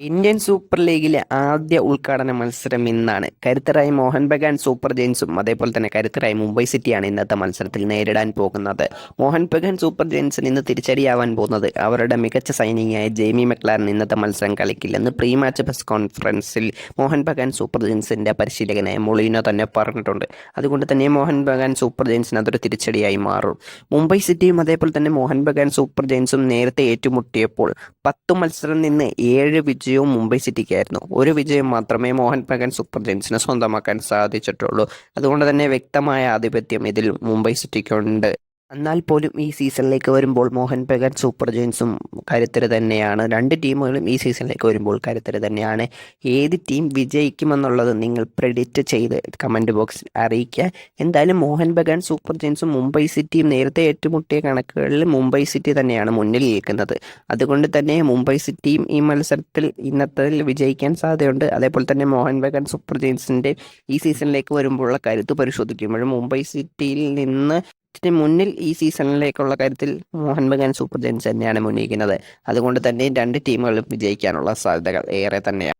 Indian super ലീഗിലെ ആദ്യ ഉദ്ഘാടന മത്സരം ഇന്നാണ്. കരുത്തരായ മോഹൻ ബഗാൻ സൂപ്പർ ജെയിൻസും അതേപോലെ തന്നെ കരുത്തരായ മുംബൈ സിറ്റിയാണ് ഇന്നത്തെ മത്സരത്തിൽ നേരിടാൻ പോകുന്നത്. മോഹൻ ബഗാൻ സൂപ്പർ ജെയിൻസിന് ഇന്ന് തിരിച്ചടിയാവാൻ പോകുന്നത്. അവരുടെ മികച്ച സൈനികയായ ജെയ്മി മെക്ലാരൻ ഇന്നത്തെ മത്സരം കളിക്കില്ലെന്ന് പ്രീ മാച്ച് പ്രസ് കോൺഫറൻസിൽ മോഹൻ ബഗാൻ സൂപ്പർ ജെയിൻസിന്റെ പരിശീലകനായ മൊളീനോ തന്നെ പറഞ്ഞിട്ടുണ്ട്. അതുകൊണ്ട് തന്നെ മോഹൻ ബഗാൻ സൂപ്പർ ജെയിൻസിന് അതൊരു തിരിച്ചടിയായി മാറും. മുംബൈ സിറ്റിയും അതേപോലെ തന്നെ മോഹൻ ബഗാൻ സൂപ്പർ ജെയിൻസും നേരത്തെ ഏറ്റുമുട്ടിയപ്പോൾ പത്ത് മത്സരം നിന്ന് ഏഴ് വിജയവും മുംബൈ സിറ്റിക്കായിരുന്നു. ഒരു വിജയം മാത്രമേ മോഹൻ ബഗാൻ സൂപ്പർ ജെയിൻസിന് സ്വന്തമാക്കാൻ സാധിച്ചിട്ടുള്ളൂ. അതുകൊണ്ട് തന്നെ വ്യക്തമായ ആധിപത്യം ഇതിൽ മുംബൈ സിറ്റിക്കുണ്ട്. എന്നാൽ പോലും ഈ സീസണിലേക്ക് വരുമ്പോൾ മോഹൻ ബഗാൻ സൂപ്പർ ജെയിൻസും കരുത്തര് തന്നെയാണ്. രണ്ട് ടീമുകളും ഈ സീസണിലേക്ക് വരുമ്പോൾ കരുത്തര് തന്നെയാണ്. ഏത് ടീം വിജയിക്കുമെന്നുള്ളത് നിങ്ങൾ പ്രെഡിക്റ്റ് ചെയ്ത് കമന്റ് ബോക്സിൽ അറിയിക്കുക. എന്തായാലും മോഹൻ ബഗാൻ സൂപ്പർ ജെയിൻസും മുംബൈ സിറ്റിയും നേരത്തെ ഏറ്റുമുട്ടിയ കണക്കുകളിൽ മുംബൈ സിറ്റി തന്നെയാണ് മുന്നിൽ നിൽക്കുന്നത്. അതുകൊണ്ട് തന്നെ മുംബൈ സിറ്റിയും ഈ മത്സരത്തിൽ ഇന്നത്തെ വിജയിക്കാൻ സാധ്യതയുണ്ട്. അതേപോലെ തന്നെ മോഹൻ ബഗാൻ സൂപ്പർ ജെയിൻസിന്റെ ഈ സീസണിലേക്ക് വരുമ്പോഴുള്ള കരുത്ത് പരിശോധിക്കുമ്പോഴും മുംബൈ സിറ്റിയിൽ നിന്ന് ഇതിന് മുന്നിൽ ഈ സീസണിലേക്കുള്ള കാര്യത്തിൽ മോഹൻ ബഗാൻ സൂപ്പർ ജെയിൻസ് തന്നെയാണ് മുന്നിക്കുന്നത് അതുകൊണ്ട് തന്നെ രണ്ട് ടീമുകളും വിജയിക്കാനുള്ള സാധ്യതകൾ ഏറെ തന്നെയാണ്.